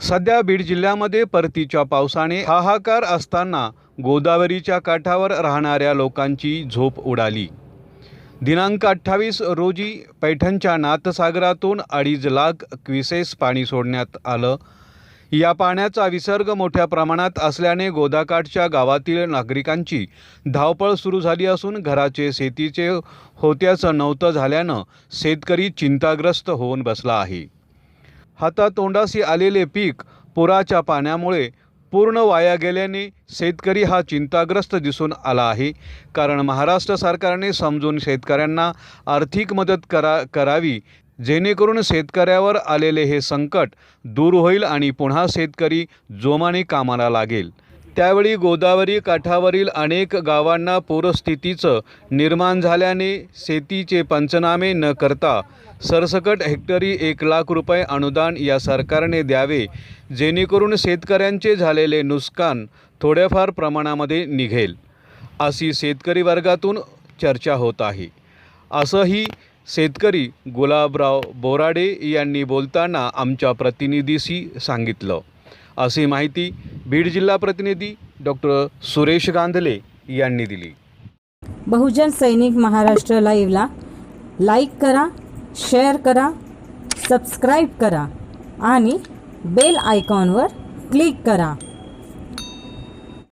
सध्या बीड जिल्ह्यामध्ये परतीच्या पावसाने हाहाकार असताना गोदावरीच्या काठावर राहणाऱ्या लोकांची झोप उडाली. दिनांक अठ्ठावीस रोजी पैठणच्या नाथसागरातून अडीच लाख क्विसेस पाणी सोडण्यात आलं. या पाण्याचा विसर्ग मोठ्या प्रमाणात असल्याने गोदाकाठच्या गावातील नागरिकांची धावपळ सुरू झाली असून घराचे शेतीचे होत्याचं नव्हतं झाल्यानं शेतकरी चिंताग्रस्त होऊन बसला आहे. हातातोंडाशी आलेले पीक पुराच्या पाण्यामुळे पूर्ण वाया गेल्याने शेतकरी हा चिंताग्रस्त दिसून आला आहे. कारण महाराष्ट्र सरकारने समजून शेतकऱ्यांना आर्थिक मदत करा करावी जेणेकरून शेतकऱ्यावर आलेले हे संकट दूर होईल आणि पुन्हा शेतकरी जोमाने कामाला लागेल. त्यावेळी गोदावरी काठावरील अनेक गावांना पूरस्थितीचं निर्माण झाल्याने शेतीचे पंचनामे न करता सरसकट हेक्टरी एक लाख रुपये अनुदान या सरकारने द्यावे जेणेकरून शेतकऱ्यांचे झालेले नुकसान थोड्याफार प्रमाणामध्ये निघेल अशी शेतकरी वर्गातून चर्चा होत आहे. असंही शेतकरी गुलाबराव बोराडे यांनी बोलताना आमच्या प्रतिनिधीशी सांगितलं. अशी माहिती बीड जिल्हा प्रतिनिधी डॉक्टर सुरेश गांधले यांनी दिली. बहुजन सैनिक महाराष्ट्र लाईव्हला लाईक करा शेअर करा सबस्क्राईब करा आणि बेल आयकॉनवर क्लिक करा.